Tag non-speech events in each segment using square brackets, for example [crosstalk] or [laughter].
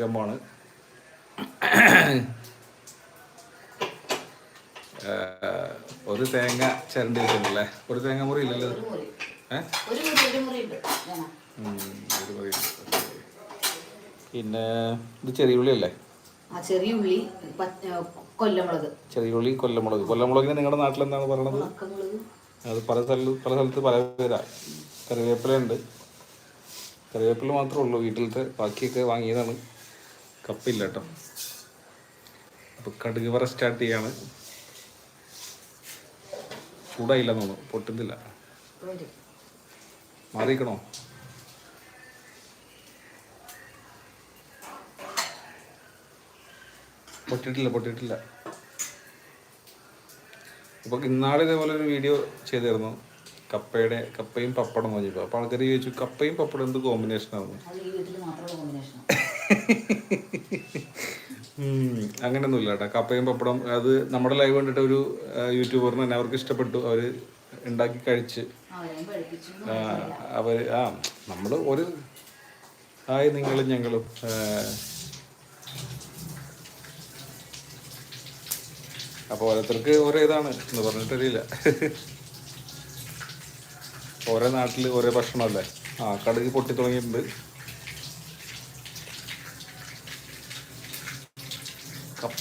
ഗമ്മാണ് ഒരു തേങ്ങ ചിരണ്ടി വെച്ചിട്ടുണ്ടല്ലേ? ഒരു തേങ്ങ മുറി ഇല്ലല്ലോ പിന്നെ ഇത് ചെറിയുള്ളി അല്ലേ ആ ചെറിയ ഉള്ളി കൊല്ലമുളക് കൊല്ലമുളക്. ചെറിയുള്ളി കൊല്ലമുളക്. കൊല്ലമുളകിന് നിങ്ങളുടെ നാട്ടിൽ എന്താണ് പറയണത് അത് പല സ്ഥലത്ത് പല സ്ഥലത്ത് പല പേരാ. കറിവേപ്പില ഉണ്ട് കറിവേപ്പില മാത്രമേ ഉള്ളൂ വീട്ടിലത്തെ ബാക്കിയൊക്കെ വാങ്ങിയതാണ്. കപ്പില്ല കേട്ടോ. അപ്പോൾ കടുക് വറ സ്റ്റാർട്ട് ചെയ്യാണ്. ചൂടായില്ല തോന്നുന്നു. പൊട്ടുന്നില്ല. മാറിക്കണോ പൊട്ടിട്ടില്ല പൊട്ടിട്ടില്ല ഇപ്പോൾ ഇന്നാളെ ഇതേപോലെ ഒരു വീഡിയോ ചെയ്തിരുന്നു കപ്പയുടെ കപ്പയും പപ്പടം വാങ്ങിയപ്പോൾ അപ്പോൾ ആൾക്കാർ ചോദിച്ചു കപ്പയും പപ്പടം എന്ത് കോമ്പിനേഷനാണ് [laughs] അത് ഈ വീട്ടിൽ മാത്രമുള്ള കോമ്പിനേഷൻ അങ്ങനെയൊന്നുമില്ല കേട്ടോ. കപ്പയും പപ്പടം അത് നമ്മുടെ ലൈവ് കണ്ടിട്ട് ഒരു യൂട്യൂബറിന് തന്നെ അവർക്ക് ഇഷ്ടപ്പെട്ടു. അവർ ഉണ്ടാക്കി കഴിച്ച്. അവർ ആ നമ്മൾ ഒരു ഹായ് നിങ്ങളും ഞങ്ങളും അപ്പൊ അപ്പോൾ ഓരോരുത്തർക്ക് ഓരോ ഇതാണ് എന്ന് പറഞ്ഞിട്ടറിയില്ല ഓരോ നാട്ടിൽ ഓരോ ഭക്ഷണമല്ലേ? ആ കടുക് പൊട്ടി തുടങ്ങിയിട്ടുണ്ട്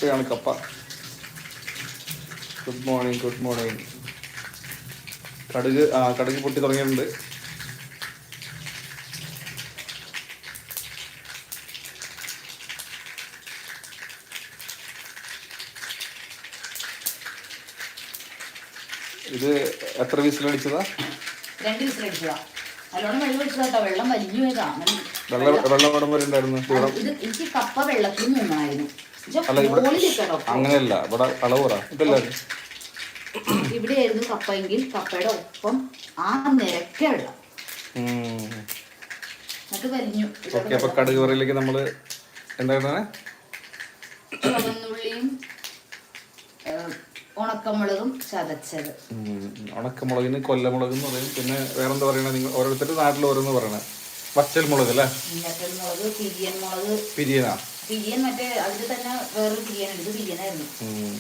കപ്പയാണ് കപ്പ. ഗുഡ് മോർണിംഗ് ഗുഡ് മോർണിംഗ് കടുക് ആ കടുക് പൊട്ടി തുടങ്ങിയിട്ടുണ്ട്. ഇത് എത്ര വിസിലടിച്ചതാ രണ്ട് അടിച്ചതാ നല്ലോണം വെള്ളം ഒഴിച്ചതാ കേട്ടോ. വെള്ളം അങ്ങനെ വെള്ളം വെള്ളം വരെ ഉണ്ടായിരുന്നു. എനിക്ക് കപ്പ വെള്ളത്തിൽ മുങ്ങണമായിരുന്നു അല്ല, ഇവിടെ- അങ്ങനെയല്ല ഇവിടെ അളവ് പറ. ഇതല്ല ഇവിടെയായിരുന്നു കപ്പയെങ്കിൽ കപ്പയുടെ ഒപ്പം ആ നിരക്കുള്ള വെള്ളം എന്നിട്ട് വലിഞ്ഞു. ഓക്കെ അപ്പൊ കടുക് നമ്മൾ എന്താണ് ചുവന്നുള്ളിയും ഉണക്കമുളകും ചതച്ചത്. ഉണക്കമുളകിന് കൊല്ലമുളക് എന്ന് പറയും. പിന്നെ വേറെന്താ പറയണ? നിങ്ങൾ ഓരോരുത്തരുടെ നാട്ടിൽ ഓരോന്ന് പറയണേ. വച്ചൽ മുളക് അല്ലേ? പിരിയൻ മുളക് പിരിയനാ? പിരിയൻ മറ്റേ അതിൽ തന്നെ വേറൊരു ഉണ്ട്. ഇത് പിരിയനായിരുന്നു ഉം.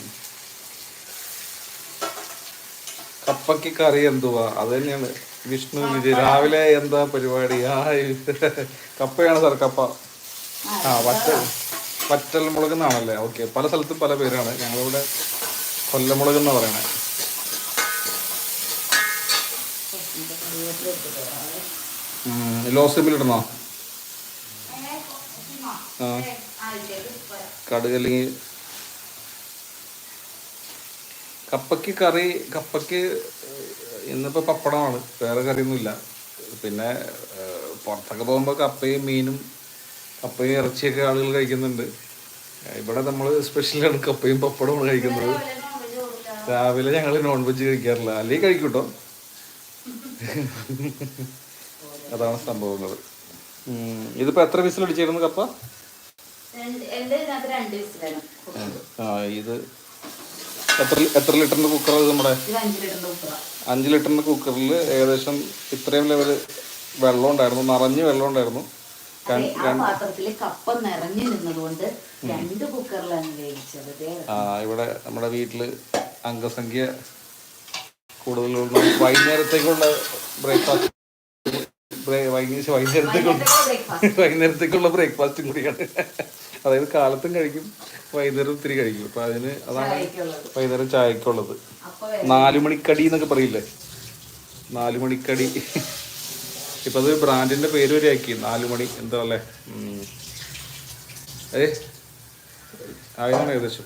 കപ്പയ്ക്ക് കറി എന്തുവാ? അത് തന്നെയാണ്. വിഷ്ണു വിജയ്. രാവിലെ എന്താ പരിപാടി? ആയി കപ്പയാണ് സാർ കപ്പ. ആ വറ്റൽ വറ്റൽ മുളക് എന്നാണല്ലേ ഓക്കെ പല സ്ഥലത്തും പല പേരാണ്. ഞങ്ങളിവിടെ കൊല്ലമുളക് എന്നാ പറയണേ ലോ കടുക് അല്ലെങ്കിൽ കപ്പയ്ക്ക് കറി കപ്പയ്ക്ക് ഇന്നിപ്പോൾ പപ്പടമാണ്. വേറെ കറിയൊന്നുമില്ല. പിന്നെ പുറത്തൊക്കെ പോകുമ്പോൾ കപ്പയും മീനും കപ്പയും ഇറച്ചിയൊക്കെ ആളുകൾ കഴിക്കുന്നുണ്ട്. ഇവിടെ നമ്മൾ സ്പെഷ്യലാണ് കപ്പയും പപ്പടമാണ് കഴിക്കുന്നത്. രാവിലെ ഞങ്ങൾ നോൺ വെജ് കഴിക്കാറില്ല. അല്ലെങ്കിൽ കഴിക്കൂട്ടോ. [laughs] അതാണ് സംഭവങ്ങൾ ഇതിപ്പോൾ ഇതിപ്പോ എത്ര വിസിലടിച്ചായിരുന്നു കപ്പ എന്റെ ഇതിനകത്ത് രണ്ട് വിസിലാണ് ആ ഇത് എത്ര എത്ര ലിറ്ററിന്റെ കുക്കർ ഇത് നമ്മുടെ? അഞ്ച് ലിറ്ററിന്റെ കുക്കറിൽ ഏകദേശം ഇത്രയും ലെവൽ വെള്ളം ഉണ്ടായിരുന്നു നിറഞ്ഞ് വെള്ളം ഉണ്ടായിരുന്നു. അതെ, ആ പാത്രത്തിൽ കപ്പ നിറഞ്ഞു നിന്നതുകൊണ്ട് രണ്ട് കുക്കറിലാണ് വേവിച്ചത് ദേ. ആ ഇവിടെ നമ്മുടെ വീട്ടിൽ അംഗസംഖ്യ കൂടുതലുള്ള വൈകുന്നേരത്തേക്കുള്ള ബ്രേക്ക്ഫാസ്റ്റ് വൈകുന്നേരത്തേക്കുള്ള ബ്രേക്ക്ഫാസ്റ്റും [laughs] കൂടിയാണ്. അതായത് കാലത്തും കഴിക്കും വൈകുന്നേരം ഒത്തിരി കഴിക്കും. അപ്പൊ അതിന് അതാണ്. വൈകുന്നേരം ചായക്കുള്ളത്. നാലു മണിക്കടി എന്നൊക്കെ പറയില്ലേ? നാലു മണിക്കടി ഇപ്പൊ അത് ബ്രാൻഡിന്റെ പേര് വരെ ആക്കി. നാലു മണി എന്താ അല്ലേ? ഏ? ആയതാണ് ഏകദേശം.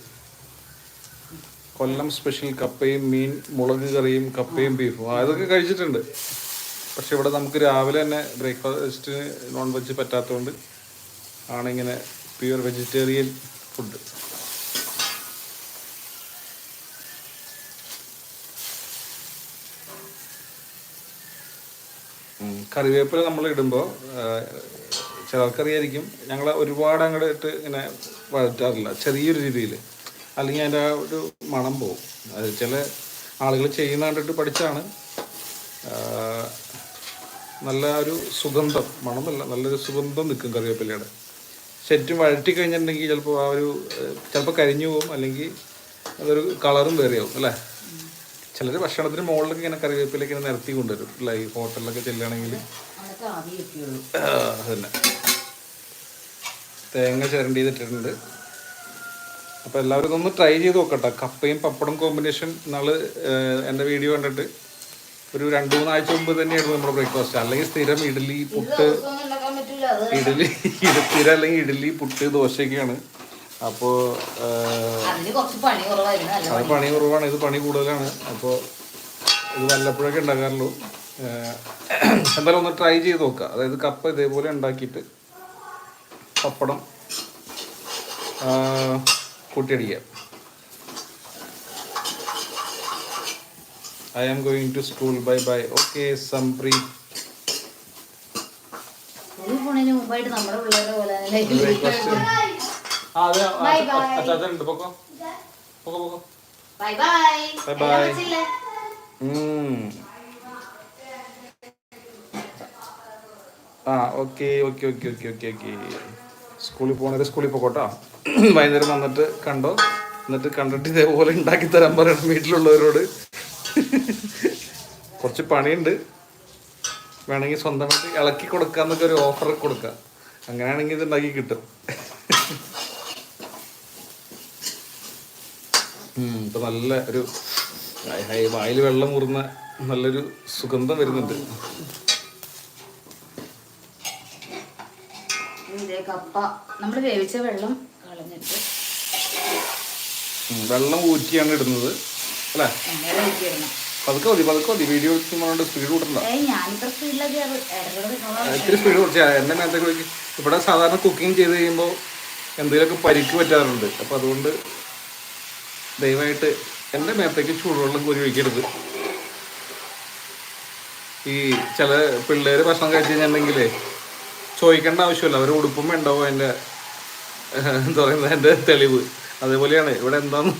കൊല്ലം സ്പെഷ്യൽ കപ്പയും മീൻ മുളക് കറിയും കപ്പയും ബീഫും. അതൊക്കെ കഴിച്ചിട്ടുണ്ട്. പക്ഷെ ഇവിടെ നമുക്ക് രാവിലെ തന്നെ ബ്രേക്ക്ഫാസ്റ്റിന് നോൺ വെജ് പറ്റാത്തതുകൊണ്ട് ആണിങ്ങനെ പ്യുവർ വെജിറ്റേറിയൻ ഫുഡ്. കറിവേപ്പില നമ്മൾ ഇടുമ്പോൾ ചിലർക്കറിയായിരിക്കും ഞങ്ങൾ ഒരുപാട് അങ്ങോട്ട് ഇട്ട് ഇങ്ങനെ വഴറ്റാറില്ല ചെറിയൊരു രീതിയിൽ. അല്ലെങ്കിൽ അതിന്റെ ആ ഒരു മണം പോകും ചില ആളുകൾ ചെയ്യുന്ന കണ്ടിട്ട് പഠിച്ചാണ് നല്ല ഒരു സുഗന്ധം മണമല്ല നല്ലൊരു സുഗന്ധം നിൽക്കും കറിവേപ്പിലയുടെ. ശരിക്കും വഴറ്റി കഴിഞ്ഞിട്ടുണ്ടെങ്കിൽ ചിലപ്പോൾ ആ ഒരു ചിലപ്പോൾ കരിഞ്ഞു പോകും അല്ലെങ്കിൽ അതൊരു കളറും വേറെയാവും അല്ലേ? ചിലർ ഭക്ഷണത്തിന് മുകളിലൊക്കെ ഇങ്ങനെ കറിവേപ്പിലൊക്കെ ഇങ്ങനെ നിരത്തി കൊണ്ടുവരും അല്ലേ? ഈ ഹോട്ടലിലൊക്കെ ചെല്ലുകയാണെങ്കിൽ. അതന്നെ. തേങ്ങ ചിരണ്ടി ചെയ്തിട്ടിട്ടുണ്ട് അപ്പോൾ എല്ലാവരും ഇതൊന്ന് ട്രൈ ചെയ്ത് നോക്കട്ടെ. കപ്പയും പപ്പടം കോമ്പിനേഷൻ നാൾ എന്റെ വീഡിയോ കണ്ടിട്ട്. ഒരു രണ്ടു മൂന്നാഴ്ച മുമ്പ് തന്നെയായിരുന്നു നമ്മുടെ ബ്രേക്ക്ഫാസ്റ്റ്. അല്ലെങ്കിൽ സ്ഥിരം ഇഡ്ഡലി പുട്ട് ഇഡ്ഡലി സ്ഥിരം അല്ലെങ്കിൽ ഇഡ്ഡലി പുട്ട് ദോശയൊക്കെയാണ്. അപ്പോൾ അത് പണി. കുറവാണ്. ഇത് പണി കൂടുതലാണ്. അപ്പോൾ ഇത് വല്ലപ്പോഴൊക്കെ ഉണ്ടാക്കാറുള്ളൂ എന്തായാലും ഒന്ന് ട്രൈ ചെയ്ത് നോക്കുക. അതായത് കപ്പ ഇതേപോലെ ഉണ്ടാക്കിയിട്ട് പപ്പടം കൂട്ടിയടിക്കുക I am going to school bye bye okay Sampree സ്കൂളിൽ പോണതിന് മുമ്പായിട്ട് നമ്മുടെ പിള്ളേരെ പോലെ തന്നെ ബ്രേക്ക്ഫാസ്റ്റ് ആ അതെ Bye bye. അച്ചാച്ചനുണ്ട് പൊക്കോ പൊക്കോ പൊക്കോ bye bye Bye bye. Bye ഉം. ആ okay okay okay okay okay okay സ്കൂളിൽ പോകണത് സ്കൂളിൽ പോകട്ടോ വൈകുന്നേരം വന്നിട്ട് കണ്ടോ? എന്നിട്ട് കണ്ടിട്ട് ഇതേപോലെ ഉണ്ടാക്കി തരാൻ പറയണം വീട്ടിലുള്ളവരോട്. കുറച്ച് പണിയുണ്ട്. വേണമെങ്കിൽ സ്വന്തമായിട്ട് ഇളക്കി കൊടുക്കാന്നൊക്കെ ഒരു ഓഫർ കൊടുക്കാം. അങ്ങനെയാണെങ്കിൽ ഇത് ഉണ്ടാക്കി കിട്ടും. ഇപ്പൊ നല്ല ഒരു വായിൽ വെള്ളം മുറുന്ന നല്ലൊരു സുഗന്ധം വരുന്നുണ്ട്. കപ്പ. നമ്മൾ വേവിച്ച വെള്ളം കളഞ്ഞിട്ട് വെള്ളം ഊറ്റിയാണ് ഇടുന്നത്. അല്ലേ? പതുക്കെ മതി പതുക്കെ മതി. വീഡിയോ സ്പീഡ് കൂട്ടണ്ട. ഇത്തിരി സ്പീഡ് കുറച്ച് എന്റെ മേത്തേക്ക് വിളിക്കും ഇവിടെ സാധാരണ കുക്കിംഗ് ചെയ്ത് കഴിയുമ്പോൾ എന്തെങ്കിലുമൊക്കെ പരിക്ക് പറ്റാറുണ്ട്. അപ്പോൾ അതുകൊണ്ട് ദയവായിട്ട് എന്റെ മേത്തേക്ക് ചൂടുവെള്ളം കോരി ഒഴിക്കരുത്. ഈ ചില പിള്ളേർ ഭക്ഷണം കഴിച്ചു കഴിഞ്ഞിട്ടുണ്ടെങ്കിലേ ചോദിക്കേണ്ട ആവശ്യമില്ല. അവർ ഉടുപ്പും ഉണ്ടാവും അതിന്റെ എന്താ പറയുന്നത് എന്റെ തെളിവ്. അതേപോലെയാണ്. ഇവിടെ എന്താന്ന്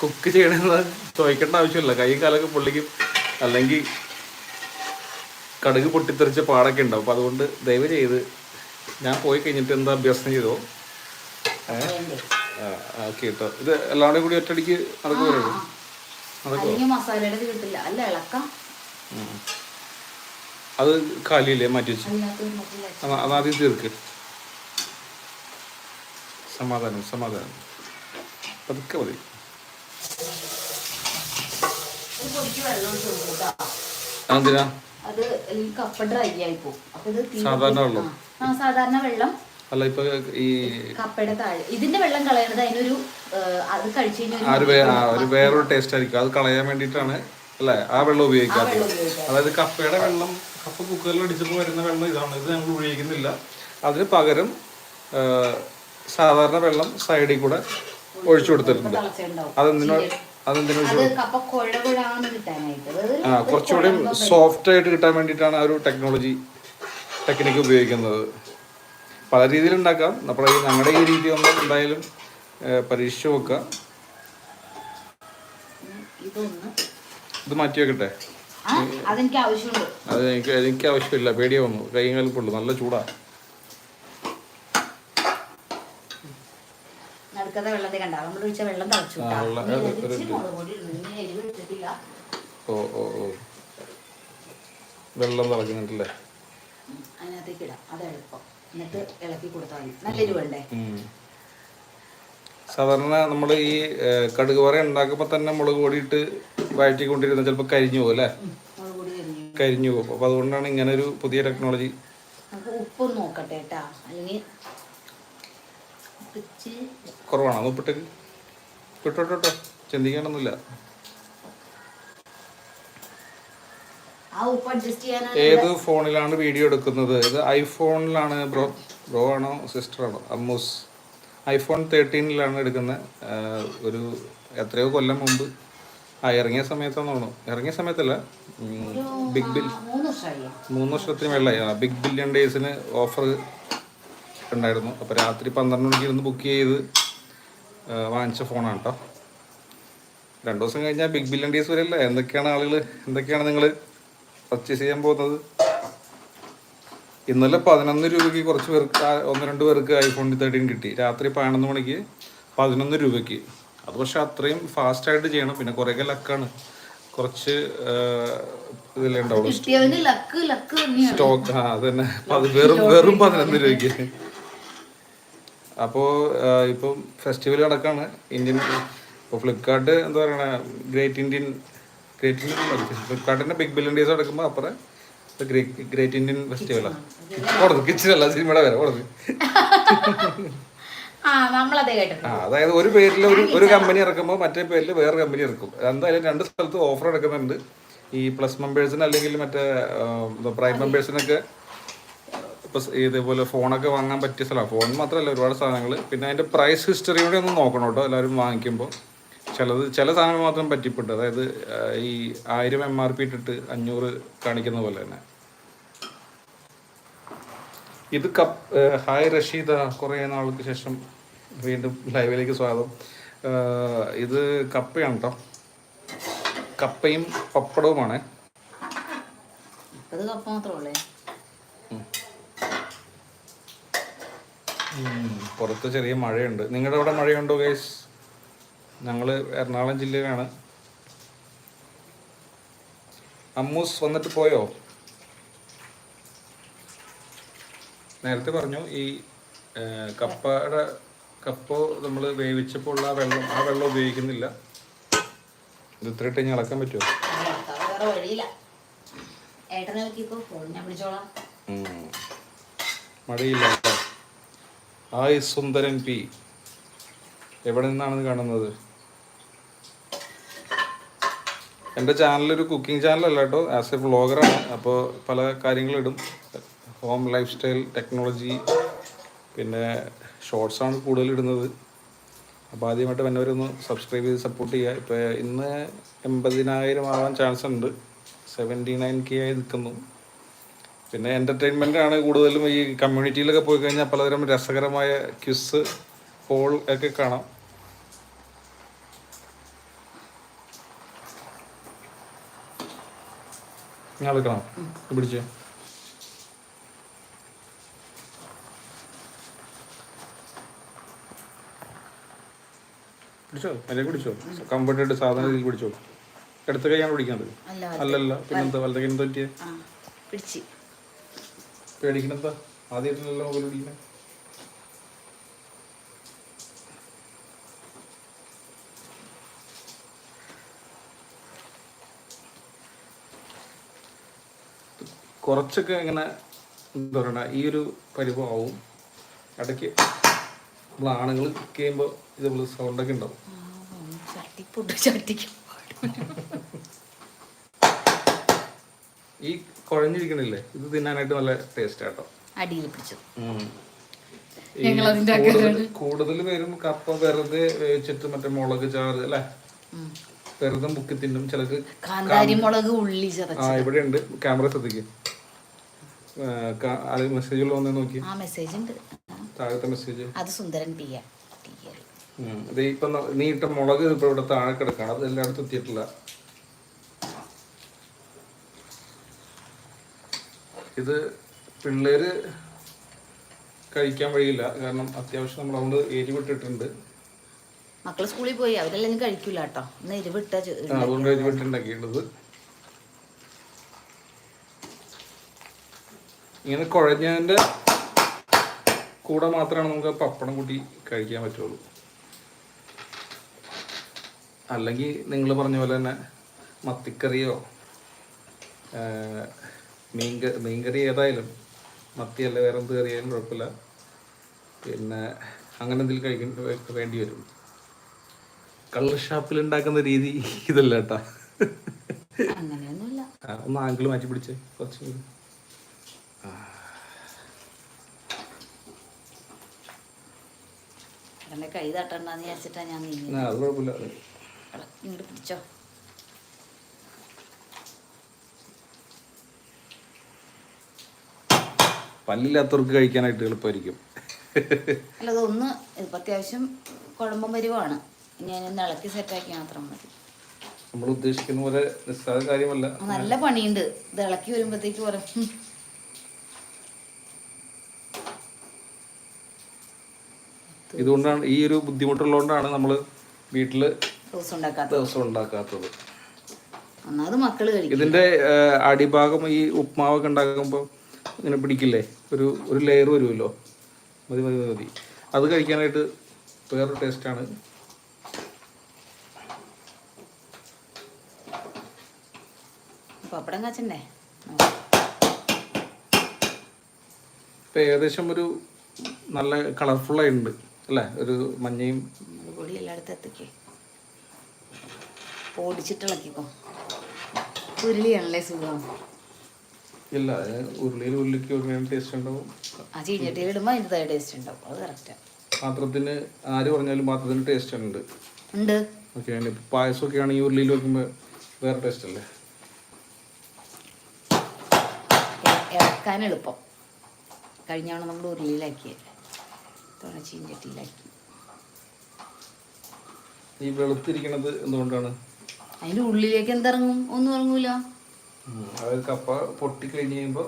കുക്ക് ചെയ്യണമെന്ന് ചോദിക്കേണ്ട ആവശ്യമില്ല. കൈ കാലൊക്കെ പൊള്ളിക്കും. അല്ലെങ്കിൽ കടുക് പൊട്ടിത്തെറിച്ച പാടൊക്കെ ഉണ്ടാവും അപ്പോൾ അതുകൊണ്ട് ദയവ് ചെയ്ത് ഞാൻ പോയി കഴിഞ്ഞിട്ട് എന്താ അഭ്യാസം ചെയ്തോ? ഓക്കെ കേട്ടോ ഇത് എല്ലാവരുടെയും കൂടി ഒറ്റടിക്ക് നടക്കു വരുള്ളൂ അല്ലെങ്കിൽ മസാലയുടെ അല്ല ഇളക്കാം. അത് കാലിയില്ലേ മാറ്റി വെച്ചു? അതാദ്യം തീർക്ക്. സമാധാനം സമാധാനം. പതുക്കെ മതി. സാധാരണ വെള്ളം? സാധാരണ വെള്ളം അല്ല ഇപ്പൊ ഈ കപ്പയുടെ താഴെ ഇതിന്റെ വെള്ളം കളയണത് അതിനൊരു അത് കഴിച്ചു വേറൊരു ടേസ്റ്റ് ആയിരിക്കും. അത് കളയാൻ വേണ്ടിയിട്ടാണ് അല്ലെ? ആ വെള്ളം ഉപയോഗിക്കാറ് അതായത് കപ്പയുടെ വെള്ളം കപ്പ കുക്കറിൽ അടിച്ചപ്പോൾ വരുന്ന വെള്ളം ഇതാണ്. ഇത് ഞങ്ങൾ ഉപയോഗിക്കുന്നില്ല. അതിന് പകരം സാധാരണ വെള്ളം സൈഡിൽ കൂടെ ഒഴിച്ചു കൊടുത്തിട്ടുണ്ട്. അതെന്തിനോ അതെന്തിനോ ആ കുറച്ചുകൂടി സോഫ്റ്റ് ആയിട്ട് കിട്ടാൻ വേണ്ടിയിട്ടാണ് ആ ഒരു ടെക്നോളജി ടെക്നിക്ക് ഉപയോഗിക്കുന്നത്. പല രീതിയിൽ ഉണ്ടാക്കാം. നമ്മുടെ ഈ ഞങ്ങളുടെ ഈ രീതി ഒന്നും എന്തായാലും പരീക്ഷിച്ച് നോക്കുക ഇതൊന്ന് ഇത് മാറ്റി വെക്കട്ടെ? അത് എനിക്ക് ആവശ്യമില്ല. പേടിയാവുന്നു. കൈകാലും പൊള്ളു. നല്ല ചൂടാ. നടുക്കത്തെ വെള്ളത്തെ കണ്ട. നമ്മൾ ഒഴിച്ച വെള്ളം തളച്ചു. വെള്ളം- ഓ ഓ ഓ. വെള്ളം തിളക്കുന്നുണ്ടല്ലേ? അതിനകത്തേക്ക് ഇടാം. അത് എളുപ്പം. എന്നിട്ട് ഇളക്കി കൊടുത്താൽ മതി. നല്ല എരിവുണ്ടേ. സാധാരണ നമ്മൾ ഈ കടുക് വറ ഉണ്ടാക്കുമ്പോൾ തന്നെ മുളക് പൊടിയിട്ട് വഴറ്റിക്കൊണ്ടിരുന്ന ചിലപ്പോൾ കരിഞ്ഞു പോകും അല്ലേ? കരിഞ്ഞു പോകും. അപ്പോൾ അതുകൊണ്ടാണ് ഇങ്ങനെ ഒരു പുതിയ ടെക്നോളജി. ഉപ്പ് നോക്കട്ടെ കേട്ടാ. അല്ലെങ്കിൽ കുറവാണ്? കിട്ടോ കിട്ടോട്ടോ ചിന്തിക്കാനൊന്നുമില്ല. ഏത് ഫോണിലാണ് വീഡിയോ എടുക്കുന്നത്? ഇത് ഐഫോണിലാണ് ബ്രോ. ബ്രോ ആണോ? സിസ്റ്റർ ആണോ? അമ്മൂസ്. ഐഫോൺ തേർട്ടീനിലാണ് എടുക്കുന്നത് ഒരു എത്രയോ കൊല്ലം മുമ്പ്. ആ ഇറങ്ങിയ സമയത്താന്ന് തോന്നുന്നു. ഇറങ്ങിയ സമയത്തല്ല. ബിഗ് ബിൽ മൂന്ന് വർഷത്തിന് വെള്ളമായി ആ ബിഗ് ബില്യൺ ഡേയ്സിന് ഓഫർ ഉണ്ടായിരുന്നു. അപ്പോൾ രാത്രി പന്ത്രണ്ട് മണിക്ക് ഇരുന്ന് ബുക്ക് ചെയ്ത് വാങ്ങിച്ച ഫോണാണ് കേട്ടോ രണ്ട് ദിവസം കഴിഞ്ഞാൽ ബിഗ് ബില്യൺ ഡേയ്സ് വരെയല്ല? എന്തൊക്കെയാണ് ആളുകൾ എന്തൊക്കെയാണ് നിങ്ങൾ പർച്ചേസ് ചെയ്യാൻ പോകുന്നത്? ഇന്നലെ പതിനൊന്ന് രൂപയ്ക്ക് കുറച്ച് പേർക്ക് ഒന്ന് രണ്ട് പേർക്ക് ഐഫോൺ തേർട്ടീൻ കിട്ടി. രാത്രി പതിനൊന്ന് മണിക്ക് പതിനൊന്ന് രൂപയ്ക്ക്. അത് പക്ഷേ അത്രയും ഫാസ്റ്റായിട്ട് ചെയ്യണം. പിന്നെ കുറേയൊക്കെ ലക്കാണ് കുറച്ച് ഇതിലേ ഉണ്ടാവുള്ളൂ. സ്റ്റോക്ക് ആ അത് തന്നെ വെറും വെറും പതിനൊന്ന് രൂപയ്ക്ക്. അപ്പോൾ ഇപ്പം ഫെസ്റ്റിവൽ നടക്കാണ്. ഇന്ത്യൻ ഇപ്പോൾ ഫ്ലിപ്കാർട്ട് എന്താ പറയണ ഗ്രേറ്റ് ഇന്ത്യൻ ഗ്രേറ്റ് ഇന്ത്യൻ ഫ്ലിപ്കാർട്ടിന്റെ ബിഗ് ബില്യൺ ഡേയ്സ് നടക്കുമ്പോൾ അപ്പുറം ഗ്രേറ്റ് ഇന്ത്യൻ ഫെസ്റ്റിവലാണ് കൊടുത്തു കിച്ചനല്ല സിനിമയുടെ കേട്ടിട്ടുണ്ട് ആ അതായത് ഒരു പേരിൽ ഒരു ഒരു കമ്പനി ഇറക്കുമ്പോൾ മറ്റേ പേരിൽ വേറെ കമ്പനി ഇറക്കും. എന്തായാലും രണ്ട് സ്ഥലത്ത് ഓഫർ എടുക്കുന്നുണ്ട്. ഈ പ്ലസ് മെമ്പേഴ്സിന് അല്ലെങ്കിൽ മറ്റേ പ്രൈം മെമ്പേഴ്സിനൊക്കെ ഇപ്പൊ ഇതേപോലെ ഫോണൊക്കെ വാങ്ങാൻ പറ്റിയ സ്ഥലമാണ് ഫോൺ മാത്രമല്ല ഒരുപാട് സാധനങ്ങൾ പിന്നെ അതിന്റെ പ്രൈസ് ഹിസ്റ്ററി കൂടെ ഒന്ന് നോക്കണം കേട്ടോ എല്ലാവരും വാങ്ങിക്കുമ്പോൾ ചിലത് ചില സാധനങ്ങൾ മാത്രം പറ്റിപ്പെട്ട് അതായത് ഈ ആയിരം എം ആർ പി ഇട്ടിട്ട് അഞ്ഞൂറ് കാണിക്കുന്ന പോലെ തന്നെ. ഇത് കപ്പ് ഹായ് റഷീദ കുറേ നാൾക്ക് ശേഷം വീണ്ടും ലൈവിലേക്ക് സ്വാഗതം. ഇത് കപ്പയാണ് കേട്ടോ. കപ്പയും പപ്പടവുമാണ്. മാത്രമല്ലേ പുറത്ത് ചെറിയ മഴയുണ്ട്. നിങ്ങളുടെ അവിടെ മഴയുണ്ടോ ഗൈസ് ഞങ്ങൾ എറണാകുളം ജില്ലയിലാണ്. അമ്മൂസ് വന്നിട്ട് പോയോ? നേരത്തെ പറഞ്ഞു ഈ കപ്പയുടെ കപ്പ നമ്മൾ വേവിച്ചപ്പോൾ ഉള്ള ആ വെള്ളം ആ വെള്ളം ഉപയോഗിക്കുന്നില്ല. ഇത് ഇത്ര ഇട്ട് ഇളക്കാൻ പറ്റുമോ ഭർത്താവ് ഹായ് സുന്ദരൻ പി. എവിടെ നിന്നാണ് കാണുന്നത്? എന്റെ ചാനൽ ഒരു കുക്കിംഗ് ചാനലല്ല കേട്ടോ. ആസ് എ വ്ളോഗറാണ്. അപ്പോൾ പല കാര്യങ്ങളിടും. ഹോം ലൈഫ് സ്റ്റൈൽ ടെക്നോളജി പിന്നെ ഷോർട്സാണ് കൂടുതൽ ഇടുന്നത് അപ്പോൾ ആദ്യമായിട്ട് വന്നവരൊന്ന് സബ്സ്ക്രൈബ് ചെയ്ത് സപ്പോർട്ട് ചെയ്യുക. ഇപ്പോൾ ഇന്ന് എൺപതിനായിരം ആവാൻ ചാൻസ് ഉണ്ട് സെവന്റി നയൻ കെ ആയി നിൽക്കുന്നു. പിന്നെ എന്റർടൈൻമെന്റ് ആണ് കൂടുതലും ഈ കമ്മ്യൂണിറ്റിയിലൊക്കെ പോയി കഴിഞ്ഞാൽ പലതരം രസകരമായ ക്വിസ് പോൾ ഒക്കെ കാണാം. എടുക്കണം പിടിച്ചേ. പിടിച്ചോ? അല്ലെങ്കിൽ പിടിച്ചോ? കംഫർട്ട് ആയിട്ട് സാധാരണ ഇതിൽ പിടിച്ചോ? എടുത്ത കൈയാണ് പിടിക്കുന്നത്? അല്ല അല്ലല്ല പിന്നെന്താ? വലത്തെ പറ്റിയ? പിടിച്ച്. പേടിക്കണെന്താ ആദ്യമായിട്ടല്ലോ മൊബൈൽ പിടിക്കുന്നത് കുറച്ചൊക്കെ ഇങ്ങനെ എന്താ പറയണ ഈ ഒരു പരിഭവമാവും. ഇടയ്ക്ക് നമ്മൾ ആണുങ്ങൾ ചെയ്യുമ്പോൾ ഇതേപോലെ സൗണ്ടൊക്കെ ഉണ്ടാവും. ഈ കുഴഞ്ഞിരിക്കണില്ലേ? ഇത് തിന്നാനായിട്ട് നല്ല ടേസ്റ്റ് ആട്ടോ. അടിയിൽ പിടിച്ചു. ഈ കൂടുതൽ പേരും കപ്പ വെറുതെ വേവിച്ചിട്ട് മറ്റേ മുളക് ചാറ് അല്ലെ? വെറുതെ മുക്കി തിന്നും. ചിലക്ക് കാന്താരി മുളക് ഉള്ളി ആ ഇവിടെ ഉണ്ട് ക്യാമറ ശ്രദ്ധിക്കും. മെസ്സേജുകൾ വന്നേ നോക്കി. ആ മെസ്സേജ് ഉണ്ട്. താഴത്തെ മെസ്സേജ് അത് സുന്ദരൻ പി ഇപ്പൊ നീ ഇട്ട മുളക് ഇപ്പൊ ഇവിടെ താഴെ കിടക്കാണ്. അത് എല്ലായിടത്തും എത്തിയിട്ടില്ല ഇത് പിള്ളേര് കഴിക്കാൻ വഴിയില്ല. കാരണം അത്യാവശ്യം നമ്മൾ അതുകൊണ്ട് എരിവിട്ടിട്ടുണ്ട് മക്കൾ സ്കൂളിൽ പോയി. അവരെല്ലാം ഇനി കഴിക്കൂല കേട്ടോ. ഇന്ന് ഇരുവിട്ട ആ, അതുകൊണ്ട് എരിവിട്ടുണ്ടാക്കിയിട്ടുള്ളത് ഇങ്ങനെ കുഴഞ്ഞതിന്റെ കൂടെ മാത്രമാണ് നമുക്ക് പപ്പടം കൂട്ടി കഴിക്കാൻ പറ്റുള്ളൂ. അല്ലെങ്കിൽ നിങ്ങൾ പറഞ്ഞ പോലെ തന്നെ മത്തിക്കറിയോ ആ, മീൻക മീൻകറി ഏതായാലും മത്തിയല്ല വേറെ എന്ത് കറിയായാലും കുഴപ്പമില്ല. പിന്നെ അങ്ങനെ എന്തെങ്കിലും കഴിക്കും വേണ്ടി വരും. കള്ള് ഷാപ്പിൽ ഉണ്ടാക്കുന്ന രീതി ഇതല്ല കേട്ടാ. ഒന്ന് ആങ്കിൾ മാറ്റി പിടിച്ച് കുറച്ച് കൈ തട്ടണ്ടെന്ന് വിചാരിച്ചിട്ടാ ഞാൻ ഇങ്ങോട്ട് പിടിച്ചോ. പല്ലില്ലാത്തവർക്ക് കഴിക്കാനായിട്ട് എളുപ്പമായിരിക്കും. അല്ല ഒന്ന് ഇതിപ്പോൾ അത്യാവശ്യം കുഴമ്പം വരുവാണ് ഞാൻ ഒന്ന് ഇളക്കി സെറ്റാക്കി മാത്രം മതി. നമ്മൾ ഉദ്ദേശിക്കുന്ന പോലെ നിസ്സാര കാര്യമല്ല. നല്ല പണിയുണ്ട്. ഇത് ഇളക്കി വരുമ്പോഴത്തേക്ക് പറയും ഇതുകൊണ്ടാണ് ഈ ഒരു ബുദ്ധിമുട്ടുള്ളതുകൊണ്ടാണ് നമ്മൾ വീട്ടിൽ ദിവസം ഉണ്ടാക്കാത്തത്. ഇതിന്റെ അടിഭാഗം ഈ ഉപ്മാവൊക്കെ ഉണ്ടാക്കുമ്പോൾ ഇങ്ങനെ പിടിക്കില്ലേ? ഒരു ഒരു ലെയർ വരുമല്ലോ? മതി മതി മതി, അത് കഴിക്കാനായിട്ട് വേറൊരു ടേസ്റ്റാണ് പപ്പടം കാച്ചണ്ടേ? ഇപ്പം ഏകദേശം ഒരു നല്ല കളർഫുള്ളായിട്ടുണ്ട് അല്ലേ? ഒരു മഞ്ഞയും എത്തിക്കേ. ഓടിച്ചിട്ടിളക്കിക്കോ ഉരുളിയാണല്ലേ സുഖം. ഇല്ല ഉരുളിയിൽ ഉരുളിക്ക് ഒരു ടേസ്റ്റ് ഉണ്ടാവും. ആ ചീഞ്ഞട്ടിയിൽ ഇടുമ്പോൾ അതിന്റെതായ ടേസ്റ്റ് ഉണ്ടാവും. അത് കറക്റ്റാണ് പാത്രത്തിന് ആര് പറഞ്ഞാലും പാത്രത്തിന് ടേസ്റ്റ് ഉണ്ട്. ഉണ്ട്. ഓക്കെ പായസം ഒക്കെ ആണെങ്കിൽ ഉരുളിയിൽ വെക്കുമ്പോൾ വേറെ ടേസ്റ്റ് അല്ലേ? ഇറക്കാൻ എളുപ്പം. കഴിഞ്ഞാണ് നമ്മൾ ഉരുളിയിലാക്കിയത് ഇത്തവണ ചീഞ്ചട്ടിയിലാക്കി. ഈ വെളുത്തിരിക്കണത് എന്തുകൊണ്ടാണ്? അതിന്റെ ഉള്ളിലേക്ക് എന്തിറങ്ങും? ഒന്നും ഇറങ്ങൂല. അത് കപ്പ പൊട്ടി കഴിഞ്ഞ് കഴിയുമ്പോൾ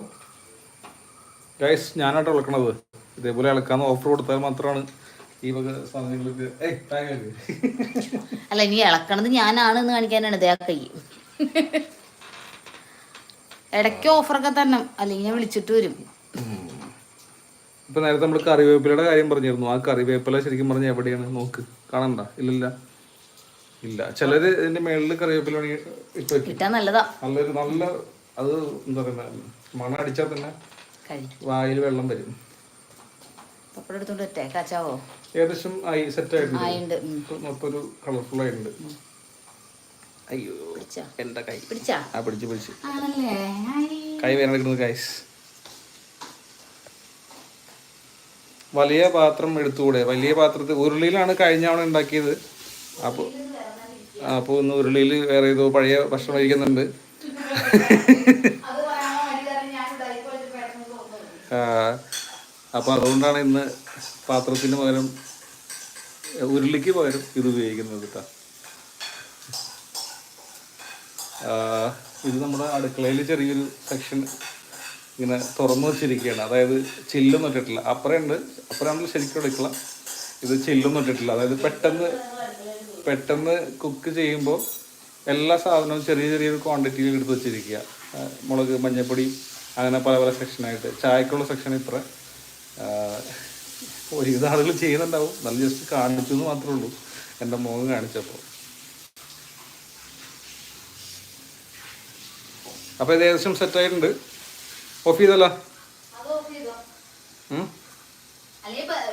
ഗൈസ് ഞാനായിട്ട് ഇളക്കണത്. ഇതേപോലെ ഇളക്കാന്ന് ഓഫർ കൊടുത്താൽ മാത്രമാണ് ഈ വക സാധനങ്ങൾക്ക് അല്ല ഇനി ഇളക്കണത് ഞാനാണ് എന്ന് കാണിക്കാനാണ് ഇതേ കൈ. ഇടയ്ക്ക് ഓഫറൊക്കെ തന്നെ അല്ലെങ്കിൽ വിളിച്ചിട്ട് വരും. ഇപ്പൊ നേരത്തെ നമ്മൾ കറിവേപ്പിലയുടെ കാര്യം പറഞ്ഞിരുന്നു. ആ കറിവേപ്പില ശരിക്കും പറഞ്ഞ എവിടെയാണ്? നോക്ക്. കാണണ്ട. ഇല്ലില്ല. ഇല്ല. ചിലര് ഇതിന്റെ മേളിൽ കറിവേപ്പില ഇട്ടാ നല്ലതാ. നല്ലൊരു നല്ല അത് എന്താ പറയുക മണം അടിച്ചാൽ തന്നെ വായിൽ വെള്ളം വരും. പപ്പടം എടുത്തോണ്ട് ഒറ്റേ കച്ചാവോ? ഏകദേശം ആയി സെറ്റ് ആയിട്ടുണ്ട്. ആയിണ്ട്. ഉം. ഇപ്പൊ മൊത്തം കളർഫുൾ ആയിട്ടുണ്ട്. അയ്യോ പിടിച്ചാ? എന്റെ കൈ. പിടിച്ചാ? ആ പിടിച്ച് പിടിച്ച്. കൈ വലിയ പാത്രം എടുത്തുകൂടെ? വലിയ പാത്രത്തിൽ ഉരുളിയിലാണ് കഴിഞ്ഞ തവണ ഉണ്ടാക്കിയത്. അപ്പോൾ അപ്പോൾ ഇന്ന് ഉരുളിയിൽ വേറെ ഏതോ പഴയ ഭക്ഷണം കഴിക്കുന്നുണ്ട്. അപ്പോൾ അതുകൊണ്ടാണ് ഇന്ന് പാത്രത്തിന് പകരം ഉരുളിക്ക് പകരം ഇത് ഉപയോഗിക്കുന്നത് കേട്ടോ ഇത് നമ്മുടെ അടുക്കളയിൽ ചെറിയൊരു സെക്ഷൻ ഇങ്ങനെ തുറന്നു വെച്ചിരിക്കുകയാണ്. അതായത് ചില്ലൊന്നും ഇട്ടിട്ടില്ല. അപ്പുറമുണ്ട് അപ്പുറം നമ്മൾ ശരിക്കും അടുക്കള ഇത് ചില്ലൊന്നും ഇട്ടിട്ടില്ല. അതായത് പെട്ടെന്ന് പെട്ടെന്ന് കുക്ക് ചെയ്യുമ്പോൾ എല്ലാ സാധനവും ചെറിയ ചെറിയ ക്വാണ്ടിറ്റിയിൽ എടുത്ത് വെച്ചിരിക്കുക. മുളക് മഞ്ഞൾപ്പൊടി അങ്ങനെ പല പല സെക്ഷനായിട്ട് ചായക്കുള്ള സെക്ഷൻ ഇത്ര ഒരു ഒരുവിധ ആളുകൾ ചെയ്യുന്നുണ്ടാവും. നല്ല ജസ്റ്റ് കാണിച്ചു എന്ന് മാത്രമേ ഉള്ളൂ. എന്റെ മുഖം കാണിച്ചപ്പോൾ അപ്പോൾ ഇത് ഏകദേശം സെറ്റായിട്ടുണ്ട് ഓഫ് ചെയ്തല്ലോ?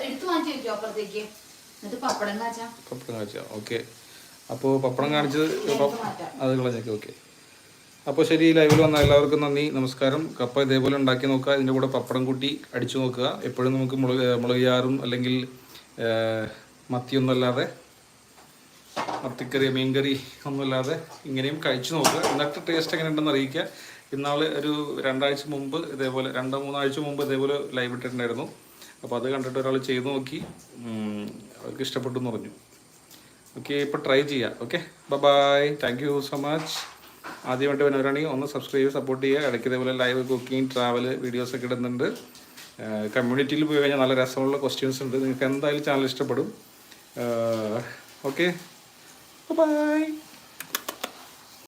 എടുത്ത് മാറ്റി വെക്കോ അപ്പുറത്തേക്ക്? പപ്പടം കാച്ച. ഓക്കെ അപ്പോൾ പപ്പടം കാണിച്ചത് അത് കളഞ്ഞേക്ക് ഓക്കെ അപ്പോൾ ശരി ലൈവിൽ വന്ന എല്ലാവർക്കും നന്ദി നമസ്കാരം. കപ്പ ഇതേപോലെ ഉണ്ടാക്കി നോക്കുക. ഇതിന്റെ കൂടെ പപ്പടം കൂട്ടി അടിച്ചു നോക്കുക. എപ്പോഴും നമുക്ക് മുളക് മുളക് ചാറും അല്ലെങ്കിൽ മത്തിയൊന്നുമല്ലാതെ മത്തിക്കറി മീൻകറി ഒന്നുമില്ലാതെ ഇങ്ങനെയും കഴിച്ചു നോക്കുക. എന്നിട്ട് ടേസ്റ്റ് എങ്ങനെ ഉണ്ടെന്ന് അറിയിക്കുക. ഇന്നാൾ ഒരു രണ്ടാഴ്ച മുമ്പ് ഇതേപോലെ രണ്ടോ മൂന്നാഴ്ച മുമ്പ് ഇതേപോലെ ലൈവ് ഇട്ടിട്ടുണ്ടായിരുന്നു. അപ്പോൾ അത് കണ്ടിട്ട് ഒരാൾ ചെയ്തു നോക്കി. അവർക്ക് ഇഷ്ടപ്പെട്ടു എന്ന് പറഞ്ഞു. ഓക്കെ ഇപ്പോൾ ട്രൈ ചെയ്യാം. Okay bye thank you so much ആദ്യമായിട്ട് വരുന്നവരാണെങ്കിൽ ഒന്ന് സബ്സ്ക്രൈബ് സപ്പോർട്ട് ചെയ്യുക. ഇടയ്ക്ക് ഇതേപോലെ ലൈവ് കുക്കിംഗ് ട്രാവൽ വീഡിയോസ് ഒക്കെ ഇടുന്നുണ്ട്. കമ്മ്യൂണിറ്റിയിൽ പോയി കഴിഞ്ഞാൽ നല്ല രസമുള്ള ക്വസ്റ്റ്യൻസ് ഉണ്ട്. നിങ്ങൾക്ക് എന്തായാലും ചാനൽ ഇഷ്ടപ്പെടും. Okay bye